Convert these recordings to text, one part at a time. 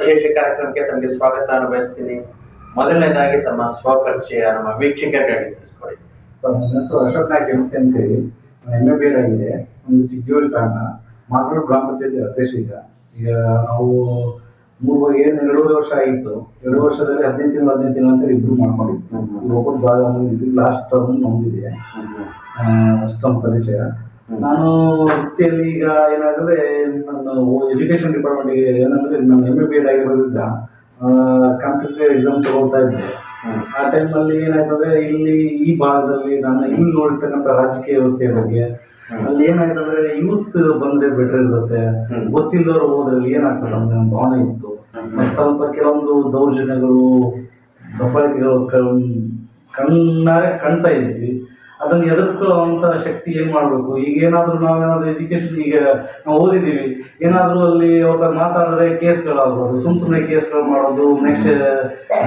ವಿಶೇಷ ಕಾರ್ಯಕ್ರಮಕ್ಕೆ ತಮಗೆ ಸ್ವಾಗತ ಬಯಸ್ತೀನಿ ಮೊದಲನೇದಾಗಿ ತಮ್ಮ ಸ್ವಪರಿಚಯ ನಮ್ಮ ವೀಕ್ಷಕರಿಗಾಗಿ ತಿಳಿಸ್ಕೊಡಿ. ಸರ್ ನನ್ನ ಹೆಸರು ಅಶೋಕ್ ನಾಯ್ಕ್ ಎಂ ಸಿ ಅಂತೇಳಿ ಎಂ ಎ ಬಿ ಆಗಿದೆ. ಒಂದು ಚಿಕ್ಕಜೋಳಿ ತಾಂಡ ಮಾಗೂರು ಗ್ರಾಮ ಪಂಚಾಯತಿ ಅಧ್ಯಕ್ಷ ಈಗ. ಈಗ ನಾವು ಮೂರು ಏನು ಎರಡೂವರೆ ವರ್ಷ ಆಗಿತ್ತು. ಎರಡು ವರ್ಷದಲ್ಲಿ ಹದಿನೈದು ತಿಂಗಳು ಹದಿನೈದು ತಿಂಗಳು ಅಂತ ಇಬ್ರು ಮಾಡ್ಕೊಂಡಿದ್ವಿ. ಒಬ್ಬರು ಭಾಗ ಲಾಸ್ಟ್ ಟರ್ಮ್ ನಮ್ದಿದೆ. ಅಷ್ಟೊಂದು ಪರಿಚಯ. ನಾನು ವೃತ್ತಿಯಲ್ಲಿ ಈಗ ಏನಾದರೆ ಎಜುಕೇಶನ್ ಡಿಪಾರ್ಟ್ಮೆಂಟ್ ಡಿಪಾರ್ಟ್ಮೆಂಟ್ಗೆ ಏನಂದ್ರೆ ನಾನು ಎಂ ಎ ಬಿ ಎಡ್ ಆಗಿರೋದ್ರಿಂದ ಕಾಂಪಿಟೇಟಿವ್ ಎಕ್ಸಾಮ್ ತಗೊಳ್ತಾ ಇದ್ದೆ. ಆ ಟೈಮಲ್ಲಿ ಏನಾಯ್ತಂದ್ರೆ ಇಲ್ಲಿ ಈ ಭಾಗದಲ್ಲಿ ನಾನು ಇಲ್ಲಿ ನೋಡಿರ್ತಕ್ಕಂಥ ರಾಜಕೀಯ ವ್ಯವಸ್ಥೆಯ ಬಗ್ಗೆ ಅಲ್ಲಿ ಏನಾಯ್ತಂದ್ರೆ ಯೂಸ್ ಬಂದ್ರೆ ಬೆಟರ್ ಇರುತ್ತೆ. ಗೊತ್ತಿಲ್ಲದವರು ಹೋದ್ರಲ್ಲಿ ಏನಾಗ್ತದೆ ಅಂತ ಒಂದು ಭಾವನೆ ಇತ್ತು. ಮತ್ತು ಸ್ವಲ್ಪ ಕೆಲವೊಂದು ದೌರ್ಜನ್ಯಗಳು ದಬ್ಬಾಳಿಕೆಗಳು ಕಣ್- ಕಣ್ಣಾರೆ ಕಾಣ್ತಾ ಇದ್ವಿ. ಅದನ್ನು ಎದುರಿಸ್ಕೊಳ್ಳುವಂತ ಶಕ್ತಿ ಏನ್ ಮಾಡ್ಬೇಕು? ಈಗ ಏನಾದರೂ ನಾವೇನಾದರೂ ಎಜುಕೇಶನ್ ಈಗ ನಾವು ಓದಿದೀವಿ ಏನಾದರೂ ಅಲ್ಲಿ ಅವ್ರ ಮಾತಾಡಿದ್ರೆ ಕೇಸ್ಗಳಾಗ್ಬೋದು. ಸುಮ್ ಸುಮ್ಮನೆ ಕೇಸ್ಗಳು ಮಾಡೋದು ನೆಕ್ಸ್ಟ್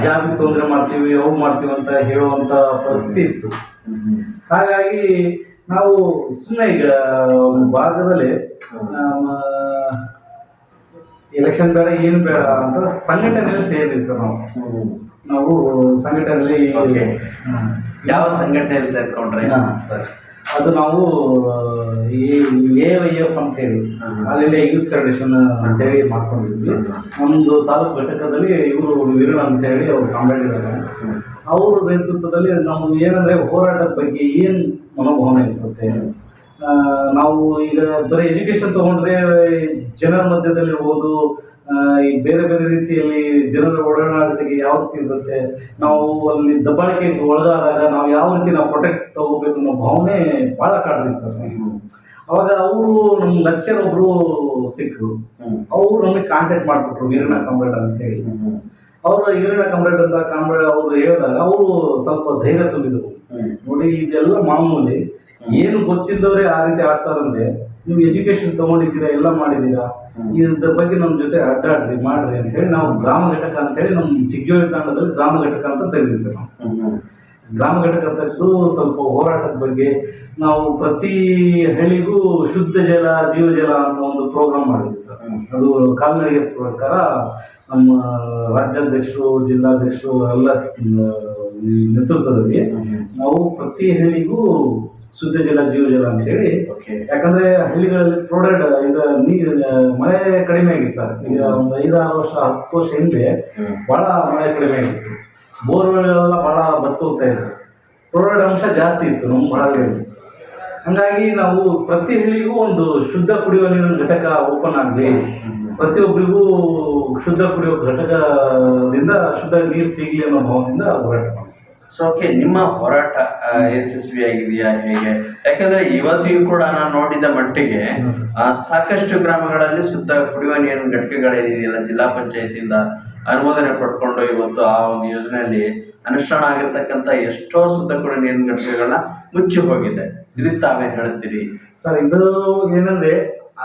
ಜಾಬಿಗೆ ತೊಂದರೆ ಮಾಡ್ತೀವಿ ಅವು ಮಾಡ್ತೀವಿ ಅಂತ ಹೇಳುವಂತ ಪರಿಸ್ಥಿತಿ ಇತ್ತು. ಹಾಗಾಗಿ ನಾವು ಸುಮ್ಮನೆ ಈಗ ಒಂದು ಭಾಗದಲ್ಲಿ ಎಲೆಕ್ಷನ್ ಬೇಡ ಏನು ಬೇಡ ಅಂತ ಸಂಘಟನೆಯಲ್ಲಿ ಸೇರಿದ್ವಿ ಸರ್ ನಾವು. ನಾವು ಸಂಘಟನೆಯಲ್ಲಿ. ಯಾವ ಸಂಘಟನೆಯಲ್ಲಿ ಸೇರ್ಕೊಂಡ್ರೆ. ಸರ್. ಅದು ನಾವು ಎ ವೈ ಎಫ್ ಅಂತ ಹೇಳಿ ಇಂಡಿಯಾ ಯೂತ್ ಫೆಡರೇಷನ್ ಅಂತೇಳಿ ಮಾಡ್ಕೊಂಡಿದ್ವಿ. ಒಂದು ತಾಲೂಕು ಘಟಕದಲ್ಲಿ ಇವರು ವೀರಣ್ಣ ಅಂತ ಹೇಳಿ ಅವರು ಕಾಮ್ರೇಡ್ ಇದ್ದಾರೆ. ಅವ್ರ ನೇತೃತ್ವದಲ್ಲಿ ನಾವು ಏನಂದ್ರೆ ಹೋರಾಟದ ಬಗ್ಗೆ ಏನು ಮನೋಭಾವನೆ ಇರುತ್ತೆ? ನಾವು ಈಗ ಬರೀ ಎಜುಕೇಶನ್ ತಗೊಂಡ್ರೆ ಜನರ ಮಧ್ಯದಲ್ಲಿ ಇರ್ಬೋದು ಈ ಬೇರೆ ಬೇರೆ ರೀತಿಯಲ್ಲಿ ಜನರ ಒಡನಾಟಕ್ಕೆ ಯಾವ ರೀತಿ ಇರುತ್ತೆ ನಾವು ಅಲ್ಲಿ ದಬ್ಬಾಳಿಕೆಗೆ ಒಳಗಾದಾಗ ನಾವು ಯಾವ ರೀತಿ ನಾವು ಪ್ರೊಟೆಕ್ಟ್ ತಗೋಬೇಕು ಅನ್ನೋ ಭಾವನೆ ಭಾಳ ಕಾಡ್ರಿ ಸರ್ ಅವಾಗ ಅವರು ನಮ್ಮ ಲೆಕ್ಚರ್ ಒಬ್ರು ಸಿಕ್ಕರು ಅವರು ನಮಗೆ ಕಾಂಟ್ಯಾಕ್ಟ್ ಮಾಡ್ಬಿಟ್ರು ವೀರಣ್ಣ ಕಾಮ್ರೇಡ್ ಅಂತ ಹೇಳಿ. ಅವರು ಈರಣ್ಣ ಕಾಮ್ರೇಡ್ ಅಂತ ಕಾಮ್ರೇಡ್ ಅವರು ಹೇಳಿದಾಗ ಅವರು ಸ್ವಲ್ಪ ಧೈರ್ಯ ತುಂಬಿದ್ರು. ನೋಡಿ ಇದೆಲ್ಲ ಮಾಮೂಲಿ. ಏನು ಗೊತ್ತಿದ್ದವರೇ ಆ ರೀತಿ ಆಡ್ತಾರಂದ್ರೆ ನೀವು ಎಜುಕೇಶನ್ ತಗೊಂಡಿದ್ದೀರಾ ಎಲ್ಲ ಮಾಡಿದ್ದೀರಾ ಇದ್ರ ಬಗ್ಗೆ ನಮ್ಮ ಜೊತೆ ಅಡ್ಡಾಡ್ರಿ ಮಾಡ್ರಿ ಅಂತ ಹೇಳಿ ನಾವು ಗ್ರಾಮ ಘಟಕ ಅಂತ ಹೇಳಿ ನಮ್ಮ ಚಿಕ್ಕಜೋಳಿ ತಾಂಡದಲ್ಲಿ ಗ್ರಾಮ ಘಟಕ ಅಂತ ತೆಗೆದಿವಿ ಸರ್ ನಾವು. ಗ್ರಾಮ ಘಟಕ ತೆಗೆದು ಸ್ವಲ್ಪ ಹೋರಾಟದ ಬಗ್ಗೆ ನಾವು ಪ್ರತಿ ಹಳ್ಳಿಗೂ ಶುದ್ಧ ಜಲ ಜೀವಜಲ ಅನ್ನೋ ಒಂದು ಪ್ರೋಗ್ರಾಮ್ ಮಾಡಿದ್ವಿ ಸರ್. ಅದು ಕಾಲ್ನಡಿಗೆ ಪ್ರಕಾರ ನಮ್ಮ ರಾಜ್ಯಾಧ್ಯಕ್ಷರು ಜಿಲ್ಲಾಧ್ಯಕ್ಷರು ಎಲ್ಲ ನೇತೃತ್ವದಲ್ಲಿ ನಾವು ಪ್ರತಿ ಹಳ್ಳಿಗೂ ಶುದ್ಧ ಜಲ ಜೀವ ಜಲ ಅಂತ ಹೇಳಿ. ಓಕೆ ಯಾಕಂದ್ರೆ ಹಳ್ಳಿಗಳಲ್ಲಿ ಪ್ರೊಡಕ್ಟ್ ಇದು ನೀರು ಮಳೆ ಕಡಿಮೆ ಆಗಿದೆ ಸರ್. ಈಗ ಒಂದು ಐದಾರು ವರ್ಷ ಹತ್ತು ವರ್ಷ ಹಿಂದೆ ಬಹಳ ಮಳೆ ಕಡಿಮೆ ಆಗಿತ್ತು. ಬೋರ್ವೆಲ್ಗಳೆಲ್ಲ ಬಹಳ ಬತ್ತು ಹೋಗ್ತಾ ಇದ್ರು ಪ್ರೊಡಕ್ಟ್ ಅಂಶ ಜಾಸ್ತಿ ಇತ್ತು ನಮ್ಮ ಭಾಗದಲ್ಲಿ ಹಂಗಾಗಿ ನಾವು ಪ್ರತಿ ಹಳ್ಳಿಗೂ ಒಂದು ಶುದ್ಧ ಕುಡಿಯುವ ನೀರಿನ ಘಟಕ ಓಪನ್ ಆಗಲಿ ಪ್ರತಿಯೊಬ್ಬರಿಗೂ ಶುದ್ಧ ಕುಡಿಯುವ ಘಟಕದಿಂದ ಶುದ್ಧ ನೀರು ಸಿಗಲಿ ಅನ್ನೋ ಭಾವದಿಂದ ಹೋರಾಟ ಮಾಡಿ. ಸೊ ಓಕೆ ನಿಮ್ಮ ಹೋರಾಟ ಯಶಸ್ವಿಯಾಗಿದೆಯಾ ಹೇಗೆ? ಯಾಕಂದ್ರೆ ಇವತ್ತಿಗೂ ಕೂಡ ನಾನು ನೋಡಿದ ಮಟ್ಟಿಗೆ ಆ, ಸಾಕಷ್ಟು ಗ್ರಾಮಗಳಲ್ಲಿ ಶುದ್ಧ ಕುಡಿಯುವ ನೀರಿನ ಘಟಕಗಳೇನಿದೆಯಲ್ಲ ಜಿಲ್ಲಾ ಪಂಚಾಯತಿಯಿಂದ ಅನುಮೋದನೆ ಪಡ್ಕೊಂಡು ಇವತ್ತು ಆ ಒಂದು ಯೋಜನೆಯಲ್ಲಿ ಅನುಷ್ಠಾನ ಆಗಿರ್ತಕ್ಕಂತ ಎಷ್ಟೋ ಸುತ್ತ ಕುಡಿಯುವ ನೀರಿನ ಘಟಕಗಳನ್ನ ಮುಚ್ಚಿ ಹೋಗಿದೆ. ಇದಕ್ಕೆ ತಾವೇ ಹೇಳ್ತೀರಿ. ಸರ್ ಇದು ಏನಂದ್ರೆ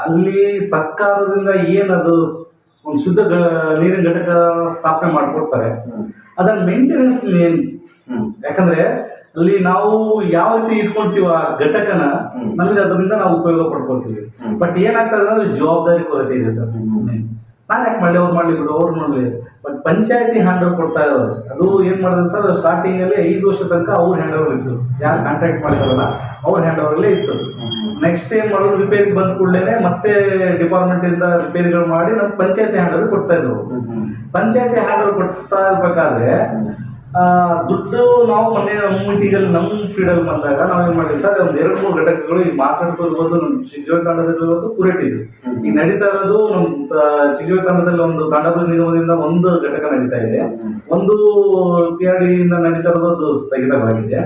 ಅಲ್ಲಿ ಸರ್ಕಾರದಿಂದ ಏನದು ಒಂದು ಶುದ್ಧ ನೀರಿನ ಘಟಕ ಸ್ಥಾಪನೆ ಮಾಡ್ಕೊಡ್ತಾರೆ ಅದರ ಮೇಂಟೆನೆನ್ಸ್ ಮೇನ್ ಯಾಕಂದ್ರೆ ಅಲ್ಲಿ ನಾವು ಯಾವ ರೀತಿ ಇಟ್ಕೊಳ್ತೀವ ಆ ಘಟಕನ. ನಮಗೆ ಅದರಿಂದ ನಾವು ಉಪಯೋಗ ಪಡ್ಕೊಳ್ತೀವಿ. ಬಟ್ ಏನಾಗ್ತದೆ ಅಂದ್ರೆ ಜವಾಬ್ದಾರಿ ಕೊರತೆ ಇದೆ ಸರ್. ನಾನು ಯಾಕೆ ಮಾಡಲಿ ಅವ್ರು ಮಾಡ್ಲಿ ಬಿಡು ಅವ್ರು ಮಾಡ್ಲಿ. ಬಟ್ ಪಂಚಾಯತಿ ಹ್ಯಾಂಡ್ ಓವರ್ ಕೊಡ್ತಾ ಇರೋದು ಅದು ಏನ್ ಮಾಡಿದ್ರೆ ಸರ್ ಸ್ಟಾರ್ಟಿಂಗ್ ಅಲ್ಲಿ ಐದು ವರ್ಷ ತನಕ ಅವ್ರು ಹ್ಯಾಂಡ್ ಓವರ್ ಇತ್ತು ಯಾರು ಕಾಂಟ್ರಾಕ್ಟ್ ಮಾಡಿದಾರಲ್ಲ ಅವ್ರ ಹ್ಯಾಂಡ್ ಓವರ್ಲೇ ಇತ್ತು. ನೆಕ್ಸ್ಟ್ ಏನ್ ಮಾಡೋದು ರಿಪೇರಿ ಬಂದ ಕೂಡಲೇ ಮತ್ತೆ ಡಿಪಾರ್ಟ್ಮೆಂಟ್ ಇಂದ ರಿಪೇರಿಗಳು ಮಾಡಿ ನಮ್ಮ ಪಂಚಾಯತಿ ಹ್ಯಾಂಡ್ ಓವರ್ ಕೊಡ್ತಾ ಇದ್ರು. ಪಂಚಾಯತಿ ಹ್ಯಾಂಡ್ ಓವರ್ ಕೊಡ್ತಾ ಇರ್ಬೇಕಾದ್ರೆ ದುಡ್ಡು ನಾವು ಮೊನ್ನೆ ಮೀಟಿಂಗಲ್ಲಿ ನಮ್ಮ ಫೀಲ್ಡಲ್ಲಿ ಬಂದಾಗ ನಾವು ಏನ್ ಮಾಡಿದ್ವಿ ಸರ್, ಒಂದು ಎರಡು, ಮೂರು ಘಟಕಗಳು ಈಗ ಮಾತಾಡ್ತಿರ್ಬೋದು ನಮ್ಮ ಚಿಕ್ಕಜೋಳ ತಾಂಡದಲ್ಲಿರ್ಬೋದು ಕುರೆಟಿದ್ವಿ ಈಗ ನಡೀತಾ ಇರೋದು ನಮ್ಮ ಚಿಕ್ಕಜೋಳ ತಂಡದಲ್ಲಿ ಒಂದು ತಂಡದ ನಿಗಮದಿಂದ ಒಂದು ಘಟಕ ನಡೀತಾ ಇದೆ. ಒಂದು ಪಿ ಆರ್ ಡಿಯಿಂದ ನಡೀತಾ ಇರೋದು ಸ್ಥಗಿತವಾಗಿದೆ.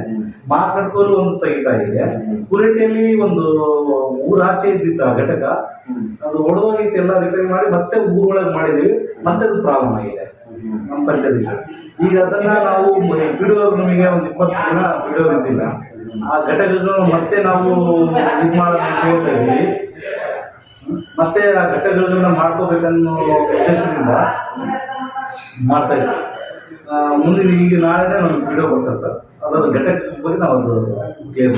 ಮಾರ್ಕಟ್ಕೋಲು ಒಂದು ಸ್ಥಗಿತ ಇದೆ ಕುರೆಟಿಯಲ್ಲಿ ಒಂದು ಊರಾಚೆ ಇದ್ದಿದ್ದ ಘಟಕ, ಅದು ಒಡೆದೋಗಿತ್ತು, ಎಲ್ಲ ರಿಪೇರಿ ಮಾಡಿ ಮತ್ತೆ ಊರೊಳಗೆ ಮಾಡಿದೀವಿ, ಮತ್ತೆ ಅದು ಪ್ರಾಬ್ಲಮ್ ಆಗಿದೆ. ನಮ್ಮ ಪಂಚಾಯತಿ ಈಗ ಅದನ್ನ ನಾವು ಬಿಡುವ ನಮಗೆ ಒಂದು ಇಪ್ಪತ್ತು ದಿನ ಬಿಡುವುದಿಲ್ಲ ಆ ಘಟಕಗಳು ಮತ್ತೆ ನಾವು ಇದು ಮಾಡಿ ಅಂತ ಹೇಳ್ತಾ ಇದ್ವಿ. ಮತ್ತೆ ಆ ಘಟಕಗಳನ್ನ ಮಾಡ್ಕೋಬೇಕನ್ನೋ ಉದ್ದೇಶದಿಂದ ಮಾಡ್ತಾ ಇದ್ದೀವಿ ಮುಂದಿನ ಈಗ ನಾಳೆನೇ ನಮ್ಗೆ ಬಿಡೋ ಬರ್ತದೆ ಸರ್. ಅದರ ಘಟಕದ ಬಗ್ಗೆ ನಾವು ಕ್ಲಿಯರ್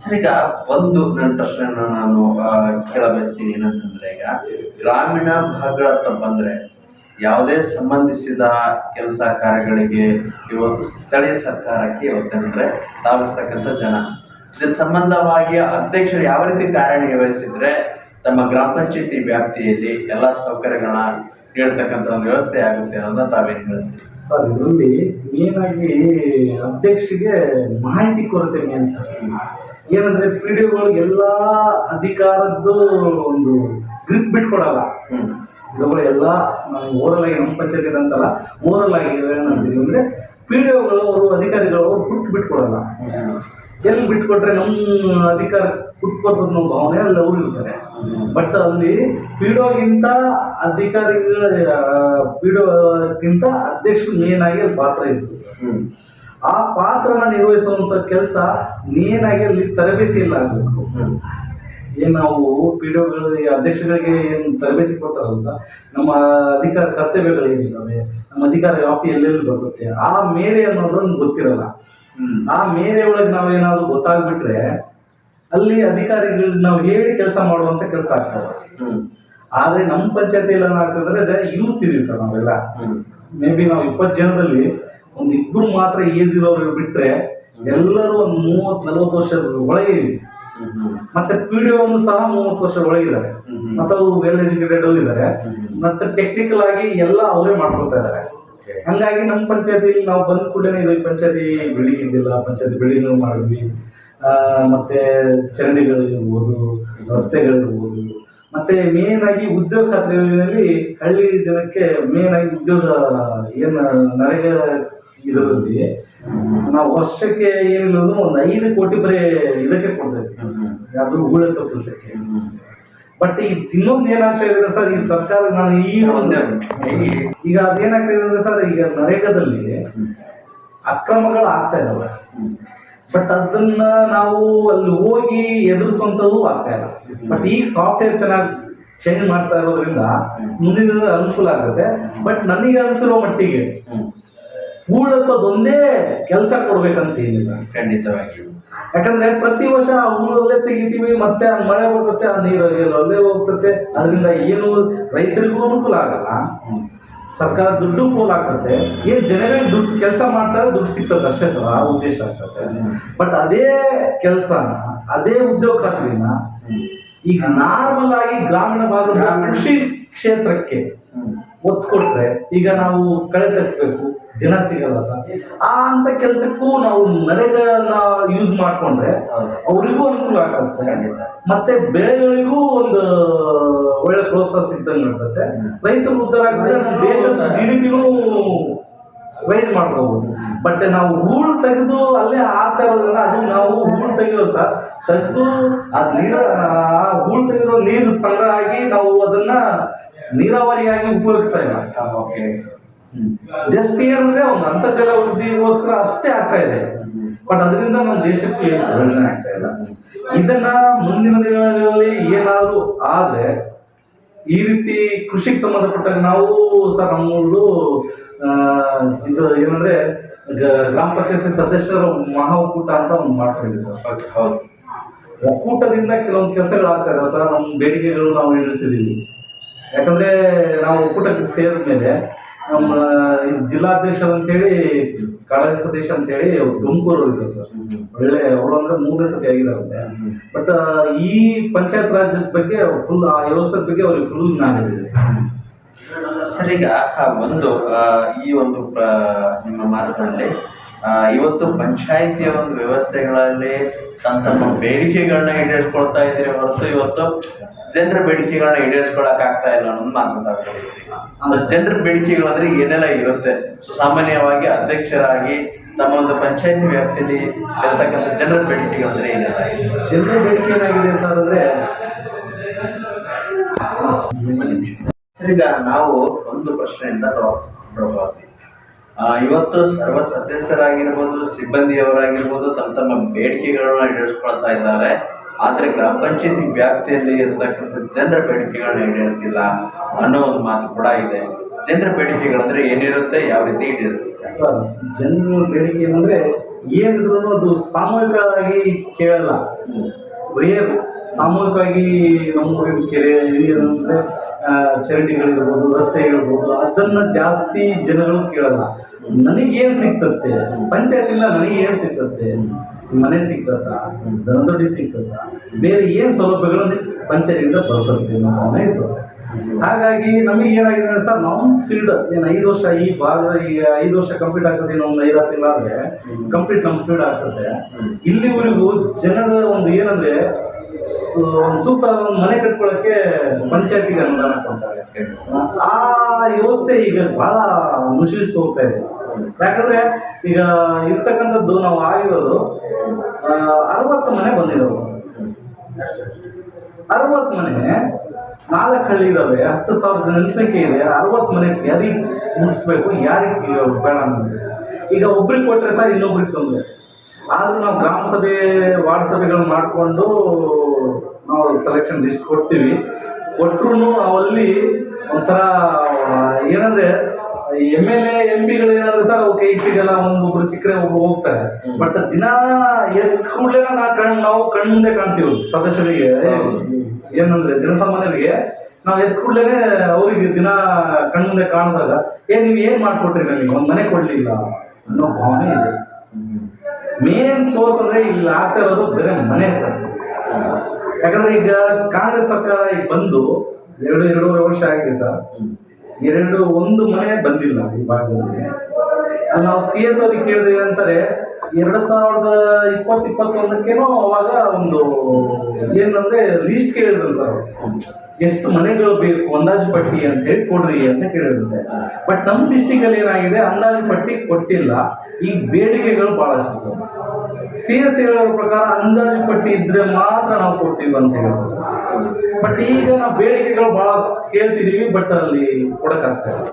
ಸರ್, ಈಗ ಒಂದು ನನ್ನ ಪ್ರಶ್ನೆನ ನಾನು ಕೇಳ ಬಯಸ್ತೀನಿ ಏನಂತಂದ್ರೆ ಈಗ ಗ್ರಾಮೀಣ ಭಾಗಗಳತ್ತ ಬಂದ್ರೆ ಯಾವುದೇ ಸಂಬಂಧಿಸಿದ ಕೆಲಸ ಕಾರ್ಯಗಳಿಗೆ ಇವತ್ತು ಸ್ಥಳೀಯ ಸರ್ಕಾರಕ್ಕೆ ಇವತ್ತಂದ್ರೆ ತಾವಿರ್ತಕ್ಕಂಥ ಜನ. ಇದ್ರ ಸಂಬಂಧವಾಗಿ ಅಧ್ಯಕ್ಷರು ಯಾವ ರೀತಿ ಕಾರ್ಯನಿರ್ವಹಿಸಿದ್ರೆ ತಮ್ಮ ಗ್ರಾಮ ಪಂಚಾಯತಿ ವ್ಯಾಪ್ತಿಯಲ್ಲಿ ಎಲ್ಲ ಸೌಕರ್ಯಗಳನ್ನ ನೀಡ್ತಕ್ಕಂಥ ಒಂದು ವ್ಯವಸ್ಥೆ ಆಗುತ್ತೆ ಅನ್ನೋದನ್ನ ತಾವೇನು ಹೇಳ್ತೀವಿ ಸರ್ ಇದರಲ್ಲಿ ಮೇನ್ ಆಗಿ ಅಧ್ಯಕ್ಷರಿಗೆ ಮಾಹಿತಿ ಕೊರತೆ ಮೇನ್ ಸರ್. ಏನಂದ್ರೆ ಪಿ ಡಿ ಎಲ್ಲಾ ಅಧಿಕಾರದ್ದು ಒಂದು ಗ್ರಿಪ್ ಬಿಟ್ಕೊಡಲ್ಲ. ಇವುಗಳು ಎಲ್ಲ ನಮ್ಮ ಓರಲ್ ಆಗಿ ನಮ್ಮ ಪಂಚಾಯತಿ ಅಂತಲ್ಲ ಓರಲ್ ಆಗಿ ಏನಂತೀವಿ ಅಂದ್ರೆ ಪಿ ಡಿ ಅವರು ಅಧಿಕಾರಿಗಳು ಅವರು ಬಿಟ್ಟು ಬಿಟ್ಕೊಡಲ್ಲ. ಎಲ್ಲಿ ಬಿಟ್ಕೊಟ್ರೆ ನಮ್ಮ ಅಧಿಕಾರ ನಮ್ಮ ಭಾವನೆ ಅಲ್ಲಿ ಅವರು ಇರ್ತಾರೆ. ಬಟ್ ಅಲ್ಲಿ ಪೀಡೋಗಿಂತ ಅಧಿಕಾರಿಗಳ ಪೀಡೋಕ್ಕಿಂತ ಅಧ್ಯಕ್ಷರು ಮೇನ್ ಆಗಿ ಅಲ್ಲಿ ಪಾತ್ರ ಇರ್ತದೆ ಸರ್. ಆ ಪಾತ್ರನ ನಿರ್ವಹಿಸುವಂತ ಕೆಲಸ ಮೇನ್ ಆಗಿ ಅಲ್ಲಿ ತರಬೇತಿ ಇಲ್ಲ ಆಗಬೇಕು. ಏನ್ ನಾವು ಪಿ ಡಿ ಒಗಳಿಗೆ ಅಧ್ಯಕ್ಷಗಳಿಗೆ ಏನು ತರಬೇತಿ ಕೊಡ್ತಾರಲ್ಲ ಸರ್ ನಮ್ಮ ಅಧಿಕಾರ ಕರ್ತವ್ಯಗಳು ಏನಿದ್ದಾವೆ ನಮ್ಮ ಅಧಿಕಾರ ವ್ಯಾಪ್ತಿ ಎಲ್ಲೆಲ್ಲಿ ಬರುತ್ತೆ ಆ ಮೇರೆ ಅನ್ನೋದೊಂದು ಗೊತ್ತಿರಲ್ಲ. ಆ ಮೇರೆ ಒಳಗೆ ನಾವೇನಾದ್ರು ಗೊತ್ತಾಗ್ಬಿಟ್ರೆ ಅಲ್ಲಿ ಅಧಿಕಾರಿಗಳಿಗೆ ನಾವು ಹೇಳಿ ಕೆಲಸ ಮಾಡುವಂತ ಕೆಲಸ ಆಗ್ತದೆ. ಆದ್ರೆ ನಮ್ಮ ಪಂಚಾಯತಿಯಲ್ಲಿ ಏನಾಗ್ತದೆ ಯೂತ್ ಇದೀವಿ ಸರ್ ನಾವೆಲ್ಲ. ಮೇ ಬಿ ನಾವು ಇಪ್ಪತ್ತು ಜನದಲ್ಲಿ ಒಂದಿಬ್ರು ಮಾತ್ರ ಏಜ್ ಇರೋರು ಬಿಟ್ರೆ ಎಲ್ಲರೂ ಒಂದು ಮೂವತ್ತು ನಲವತ್ತು ವರ್ಷದ ಒಳಗೆ ಇದೀವಿ ಮತ್ತೆ ಪಿ ಡಿ ಸಹ ಮೂವತ್ತು ವರ್ಷ ಒಳಗಿದ್ದಾರೆ. ಮತ್ತೆ ಅವರು ವೆಲ್ ಎಜುಕೇಟೆಡ್ ಇದ್ದಾರೆ. ಮತ್ತೆ ಟೆಕ್ನಿಕಲ್ ಆಗಿ ಎಲ್ಲ ಅವರೇ ಮಾಡ್ಕೊಳ್ತಾ ಇದ್ದಾರೆ. ಹಂಗಾಗಿ ನಮ್ಮ ಪಂಚಾಯತಿಲಿ ನಾವು ಬಂದ ಕೂಡಲೇ ಇದು ಪಂಚಾಯತಿ ಬಿಲ್ಡಿಂಗ್ ಇದ್ದಿಲ್ಲ ಪಂಚಾಯತಿ ಬಿಲ್ಡಿಂಗ್ ಮಾಡಿದ್ವಿ. ಆ, ಮತ್ತೆ ಚರಂಡಿಗಳಿರ್ಬೋದು ರಸ್ತೆಗಳಿರ್ಬೋದು. ಮತ್ತೆ ಮೇನ್ ಆಗಿ ಉದ್ಯೋಗ ಖಾತ್ರಿ ಯೋಜನೆಯಲ್ಲಿ ಹಳ್ಳಿ ಜನಕ್ಕೆ ಮೇನ್ ಆಗಿ ಉದ್ಯೋಗ ಏನು ನರೇಗಾ ಇದರಲ್ಲಿ ನಾವು ವರ್ಷಕ್ಕೆ ಏನಿಲ್ಲ ಅಂದ್ರೂ ಒಂದು ಐದು ಕೋಟಿ ಬರೀ ಇದಕ್ಕೆ ಕೊಡ್ತಾ ಇದ್ವಿ ಯಾವುದು ಹೂಳೆತ್ತೋ ಕೆಲಸಕ್ಕೆ ಬಟ್ ಈ ಇನ್ನೊಂದು ಏನಾಗ್ತಾ ಇದೆ ಸರ್ ಈ ಸರ್ಕಾರ ನಾನು ಈ ಒಂದು ಈ- ಈಗ ಅದೇನಾಗ್ತಾ ಇದೆ ಅಂದ್ರೆ ಸರ್ ಈಗ ನರೇಗದಲ್ಲಿ ಅಕ್ರಮಗಳು ಆಗ್ತಾ ಇದಾವೆ. ಬಟ್ ಅದನ್ನ ನಾವು ಅಲ್ಲಿ ಹೋಗಿ ಎದುರಿಸುವಂಥದ್ದು ಆಗ್ತಾ ಇಲ್ಲ. ಬಟ್ ಈಗ ಸಾಫ್ಟ್ವೇರ್ ಚೆನ್ನಾಗಿ ಚೇಂಜ್ ಮಾಡ್ತಾ ಇರೋದ್ರಿಂದ ಮುಂದಿನ ಅನುಕೂಲ ಆಗುತ್ತೆ. ಬಟ್ ನನಗೆ ಅನಿಸಿರೋ ಮಟ್ಟಿಗೆ ಹೂಳತ್ತದೊಂದೇ ಕೆಲಸ ಕೊಡ್ಬೇಕಂತ ಏನಿಲ್ಲ ಖಂಡಿತವಾಗಿ. ಯಾಕಂದ್ರೆ ಪ್ರತಿ ವರ್ಷ ಆ ಹೂಳಲ್ಲೇ ತೆಗಿತೀವಿ ಮತ್ತೆ ಆ ಮಳೆ ಹೋಗುತ್ತೆ ಆ ನೀರು ಅಲ್ಲೇ ಹೋಗ್ತತೆ. ಅದರಿಂದ ಏನು ರೈತರಿಗೂ ಅನುಕೂಲ ಆಗಲ್ಲ. ಸರ್ಕಾರ ದುಡ್ಡು ಪೋಲ್ ಆಗ್ತದೆ ಏನ್ ಜನಗಳಿಗೆ ದುಡ್ಡು ಕೆಲಸ ಮಾಡ್ತಾರೆ ದುಡ್ಡು ಸಿಗ್ತದೆ ಅಷ್ಟೇ ಸರ್ ಆ ಉದ್ದೇಶ ಆಗ್ತದೆ ಬಟ್ ಅದೇ ಕೆಲಸನ ಅದೇ ಉದ್ಯೋಗ ಖಾತ್ರಿನ ಈಗ ನಾರ್ಮಲ್ ಆಗಿ ಗ್ರಾಮೀಣ ಭಾಗದ ಕೃಷಿ ಕ್ಷೇತ್ರಕ್ಕೆ ಒತ್ತು ಕೊಟ್ರೆ ಈಗ ನಾವು ಕಳೆ ತೆಗಿಸ್ಬೇಕು ಜನ ಸಿಗಲ್ಲ ಸರ್. ಆ ಅಂತ ಕೆಲಸಕ್ಕೂ ನಾವು ಮನೆಗಳನ್ನ ಯೂಸ್ ಮಾಡ್ಕೊಂಡ್ರೆ. ಅವರಿಗೂ ಅನುಕೂಲ ಆಗುತ್ತೆ. ಮತ್ತೆ ಬೆಳೆಗಳಿಗೂ ಒಂದು ಒಳ್ಳೆ ಪ್ರೋತ್ಸಾಹ ಸಿಗ್ದಂಗೆ ಇರ್ತದೆ ರೈತರು ಉದ್ದಾರ ಆಗ್ತದೆ ನಮ್ಮ ದೇಶದ ಜಿ ಡಿ ಪಿನೂ ರೈಸ್ ಮಾಡ್ಕೋಬಹುದು ಬಟ್ ನಾವು ಹೂಳು ತೆಗೆದು ಅಲ್ಲೇ ಆಗ್ತಾ ಇರೋದ್ರಿಂದ ಅದು ನಾವು ಹೂಳು ತೆಗೆಯೋದು ಸರ್. ತೆಗೆದು ಅದ್ ನೀರ ಆ ಹೂಳು ತೆಗೆದಿರೋ ನೀರು ಸಂಗ್ರಹ ಆಗಿ ನಾವು ಅದನ್ನ ನೀರಾವರಿಯಾಗಿ ಉಪಯೋಗಿಸ್ತಾ ಇಲ್ಲ. ಓಕೆ. ಜಸ್ಟ್ ಏನಂದ್ರೆ ಒಂದು ಅಂತರ್ಜಲ ವೃದ್ಧಿಗೋಸ್ಕರ ಅಷ್ಟೇ ಆಗ್ತಾ ಇದೆ. ಬಟ್ ಅದರಿಂದ ನಮ್ಮ ದೇಶಕ್ಕೆ ಏನು ಪ್ರಯೋಜನ ಆಗ್ತಾ ಇಲ್ಲ. ಇದನ್ನ ಮುಂದಿನ ದಿನಗಳಲ್ಲಿ ಏನಾದ್ರೂ ಆದ್ರೆ ಈ ರೀತಿ ಕೃಷಿಗೆ ಸಂಬಂಧಪಟ್ಟ ನಾವು ಸರ್ ನಮ್ಮೂರು ಇದು ಏನಂದ್ರೆ ಗ್ರಾಮ ಪಂಚಾಯತಿ ಸದಸ್ಯರ ಮಹಾ ಒಕ್ಕೂಟ ಅಂತ ಒಂದು ಮಾಡ್ಕೊಂಡಿದ್ವಿ ಸರ್. ಹೌದು. ಒಕ್ಕೂಟದಿಂದ ಕೆಲವೊಂದು ಕೆಲಸಗಳು ಆಗ್ತಾ ಇದಾವೆ ಸರ್. ನಮ್ಮ ಬೇಡಿಕೆಗಳು ನಾವು ಈಡೇರಿಸ್ತಿದ್ದೀವಿ. ಯಾಕಂದ್ರೆ ನಾವು ಒಕ್ಕೂಟಕ್ಕೆ ಸೇರಿದ ಮೇಲೆ ನಮ್ಮ ಹೇಳಿ ಅಂತೇಳಿ ಕಾಳಗ ಸತೀಶ್ ಅಂತೇಳಿ ತುಮಕೂರು ಇದ್ರು ಸರ್. ಒಳ್ಳೆ ಅವರು ಅಂದ್ರೆ ಮೂರನೇ ಸತಿ ಆಗಿದಾರಂತೆ. ಬಟ್ ಈ ಪಂಚಾಯತ್ ರಾಜ್ಯದ ಬಗ್ಗೆ ಫುಲ್ ಆ ವ್ಯವಸ್ಥೆ ಬಗ್ಗೆ ಅವ್ರಿಗೆ ಫುಲ್ ಜ್ಞಾನ ಇದೆ ಸರ್. ಈಗ ಒಂದು ಈ ಒಂದು ನಿಮ್ಮ ಮಾತಿನಲ್ಲಿ ಇವತ್ತು ಪಂಚಾಯಿತಿಯ ಒಂದು ವ್ಯವಸ್ಥೆಗಳಲ್ಲಿ ತಮ್ಮ ಬೇಡಿಕೆಗಳನ್ನ ಈಡೇರಿಸ್ಕೊಳ್ತಾ ಇದ್ರೆ ಹೊರತು ಇವತ್ತು ಜನರ ಬೇಡಿಕೆಗಳನ್ನ ಈಡೇರಿಸ್ಕೊಳಕ್ ಆಗ್ತಾ ಇಲ್ಲ ಅನ್ನೋದು ಮಾತನಾಡ್ತಾ ಜನರ ಬೇಡಿಕೆಗಳು ಅಂದ್ರೆ ಏನೆಲ್ಲ ಇರುತ್ತೆ? ಸೊ ಸಾಮಾನ್ಯವಾಗಿ ಅಧ್ಯಕ್ಷರಾಗಿ ತಮ್ಮ ಒಂದು ಪಂಚಾಯತ್ ವ್ಯಾಪ್ತಿಯಲ್ಲಿ ಇರತಕ್ಕಂಥ ಜನರ ಬೇಡಿಕೆಗಳಂದ್ರೆ ಏನೆಲ್ಲ? ಇದೆ ಜನರ ಬೇಡಿಕೆ ಏನಾಗಿದೆ ಅಂತ ಅಂದ್ರೆ ಈಗ ನಾವು ಒಂದು ಪ್ರಶ್ನೆಯಿಂದ ಆ, ಇವತ್ತು ಸರ್ವ ಸದಸ್ಯರಾಗಿರ್ಬೋದು ಸಿಬ್ಬಂದಿಯವರಾಗಿರ್ಬೋದು ತಮ್ಮ ತಮ್ಮ ಬೇಡಿಕೆಗಳನ್ನ ಈಡೇರಿಸ್ಕೊಳ್ತಾ ಇದ್ದಾರೆ. ಆದ್ರೆ ಗ್ರಾಮ ಪಂಚಾಯತಿ ವ್ಯಾಪ್ತಿಯಲ್ಲಿ ಇರತಕ್ಕಂಥ ಜನರ ಬೇಡಿಕೆಗಳನ್ನ ಈಡೇರ್ತಿಲ್ಲ ಅನ್ನೋ ಒಂದು ಮಾತು ಕೂಡ ಇದೆ. ಜನರ ಬೇಡಿಕೆಗಳಂದ್ರೆ ಏನಿರುತ್ತೆ, ಯಾವ ರೀತಿ ಈಡೇರುತ್ತೆ? ಜನರ ಬೇಡಿಕೆ ಏನಂದ್ರೆ ಏನಿದ್ರು ಅದು ಸಾಮೂಹಿಕವಾಗಿ ಕೇಳಲ್ಲ. ರೇರ್ ಸಾಮೂಹಿಕವಾಗಿ ನಮ್ಮ ಕೆರೆ ಏನಂದ್ರೆ ಚರಂಡಿಗಳಿರ್ಬೋದು ರಸ್ತೆ ಇರ್ಬೋದು ಅದನ್ನ ಜಾಸ್ತಿ ಜನಗಳು ಕೇಳಲ್ಲ. ನನಗೇನ್ ಸಿಗ್ತತ್ತೆ ನನಗೆ ನನಗೇನ್ ಸಿಗ್ತತ್ತೆ ಮನೆ ಸಿಗ್ತದ ದನದೊಡ್ಡಿ ಸಿಗ್ತದ, ಬೇರೆ ಏನು ಸೌಲಭ್ಯಗಳು ಪಂಚಾಯತಿಯಿಂದ ಬರ್ತದೆ ಭಾವನೆ ಇತ್ತು ಹಾಗಾಗಿ ನಮಗೆ ಏನಾಗಿದೆ ಸರ್ ನಮ್ಮ ಫೀಲ್ಡ್ ಏನು ಐದು ವರ್ಷ ಈ ಭಾಗದ ಈಗ ಐದು ವರ್ಷ ಕಂಪ್ಲೀಟ್ ಆಗ್ತದೆ ಇನ್ನೊಂದು ಐದಾರು ಆದರೆ ಕಂಪ್ಲೀಟ್ ನಮ್ಮ ಫೀಲ್ಡ್ ಆಗ್ತದೆ. ಇಲ್ಲಿವರೆಗೂ ಜನರ ಒಂದು ಏನಂದ್ರೆ ಒಂದು ಒಂದು ಮನೆ ಕಟ್ಕೊಳ್ಳೋಕೆ ಪಂಚಾಯತಿಗೆ ಅನುದಾನ ಕೊಡ್ತಾರೆ. ಆ ವ್ಯವಸ್ಥೆ ಈಗ ಬಹಳ ಮುಶಿಸಿ ಹೋಗ್ತಾ ಇದೆ. ಯಾಕಂದ್ರೆ ಈಗ ಇರ್ತಕ್ಕಂಥದ್ದು ನಾವು ಆಗಿರೋದು ಅರವತ್ತು ಮನೆ ಬಂದಿದ್ದವು ಅರವತ್ತು ಮನೆ, ನಾಲ್ಕು ಹಳ್ಳಿ ಇದಾವೆ, ಹತ್ತು ಸಾವಿರ ಜನಸಂಖ್ಯೆ ಇದೆ, ಅರವತ್ತು ಮನೆ ಯಾರಿಗೆ ಮುಗಿಸ್ಬೇಕು, ಯಾರಿಗೆ ಬೇಡ ಈಗ ಒಬ್ರಿಗೆ ಕೊಟ್ಟರೆ ಸರ್ ಇನ್ನೊಬ್ರಿಗೆ ತೊಂದರೆ. ಆದ್ರೂ ನಾವು ಗ್ರಾಮ ಸಭೆ, ವಾರ್ಡ್ ಸಭೆಗಳು ಮಾಡಿಕೊಂಡು ನಾವು ಸೆಲೆಕ್ಷನ್ ಲಿಸ್ಟ್ ಕೊಡ್ತೀವಿ. ಕೊಟ್ರು ಅಲ್ಲಿ ಒಂಥರ ಏನಂದ್ರೆ ಎಂ ಎಲ್ ಎ ಎಂ ಪಿಗಳು ಏನಾದ್ರು ಸರ್ ಅವ್ರು ಕೈ ಸಿಗಲ್ಲ ಒಂದೊಬ್ರು ಸಿಕ್ಕರೆ ಒಬ್ರು ಹೋಗ್ತಾರೆ. ಬಟ್ ದಿನ ಎದ್ ಕೂಡಲೇ ನಾ ಕಣ್ ನಾವು ಕಣ್ಣಿಂದೆ ಕಾಣ್ತೀವಿ ಸದಸ್ಯರಿಗೆ. ಏನಂದ್ರೆ ಜನಸಾಮಾನ್ಯರಿಗೆ ನಾವು ಎದ್ ಕೂಡಲೇ ಅವರಿಗೆ ದಿನ ಕಣ್ಣಿಂದೆ ಕಾಣಿದಾಗ ಏ ನೀವು ಏನ್ ಮಾಡ್ಕೊಟ್ರಿ ನನಗೆ ಒಂದ್ ಮನೆ ಕೊಡ್ಲಿಲ್ಲ ಅನ್ನೋ ಭಾವನೆ ಇದೆ. ಮೇನ್ ಸೋರ್ಸ್ ಅಂದ್ರೆ ಇಲ್ಲಿ ಆಗ್ತಾ ಇರೋದು ಬೇರೆ ಮನೆ ಸರ್. ಯಾಕಂದ್ರೆ ಈಗ ಕಾಂಗ್ರೆಸ್ ಸರ್ಕಾರ ಈಗ ಬಂದು ಎರಡು ಎರಡೂವರೆ ವರ್ಷ ಆಗಿದೆ ಸರ್. ಎರಡು ಒಂದು ಮನೆ ಬಂದಿಲ್ಲ ಈ ಭಾಗದಲ್ಲಿ. ನಾವು ಸಿ ಎಸ್ ಅವ್ರಿಗೆ ಕೇಳಿದೇವೆ ಅಂತಾರೆ ಎರಡು ಸಾವಿರದ ಇಪ್ಪತ್ತು ಇಪ್ಪತ್ತೊಂದಕ್ಕೇನೋ ಅವಾಗ ಒಂದು ಏನಂದ್ರೆ ಲೀಸ್ಟ್ ಕೇಳಿದ್ರು ಸರ್ ಎಷ್ಟು ಮನೆಗಳು ಬೇಕು, ಅಂದಾಜು ಪಟ್ಟಿ ಅಂತ ಹೇಳಿ ಕೊಡ್ರಿ ಅಂತ ಕೇಳಿರುತ್ತೆ ಬಟ್ ನಮ್ಮ ಡಿಸ್ಟಿಕ್ ಅಲ್ಲಿ ಏನಾಗಿದೆ, ಅಂದಾಜು ಪಟ್ಟಿ ಕೊಟ್ಟಿಲ್ಲ. ಈ ಬೇಡಿಕೆಗಳು ಬಹಳಷ್ಟು ಸಿ ಎಸ್ ಹೇಳೋ ಪ್ರಕಾರ ಅಂದಾಜು ಪಟ್ಟಿ ಇದ್ರೆ ಮಾತ್ರ ನಾವು ಕೊಡ್ತೀವಿ ಅಂತ ಹೇಳ್ಬೋದು ಬಟ್ ಈಗ ನಾವು ಬೇಡಿಕೆಗಳು ಬಹಳ ಕೇಳ್ತಿದ್ದೀವಿ ಬಟ್ ಅಲ್ಲಿ ಕೊಡಕ್ಕಾಗ್ತಾ ಇಲ್ಲ.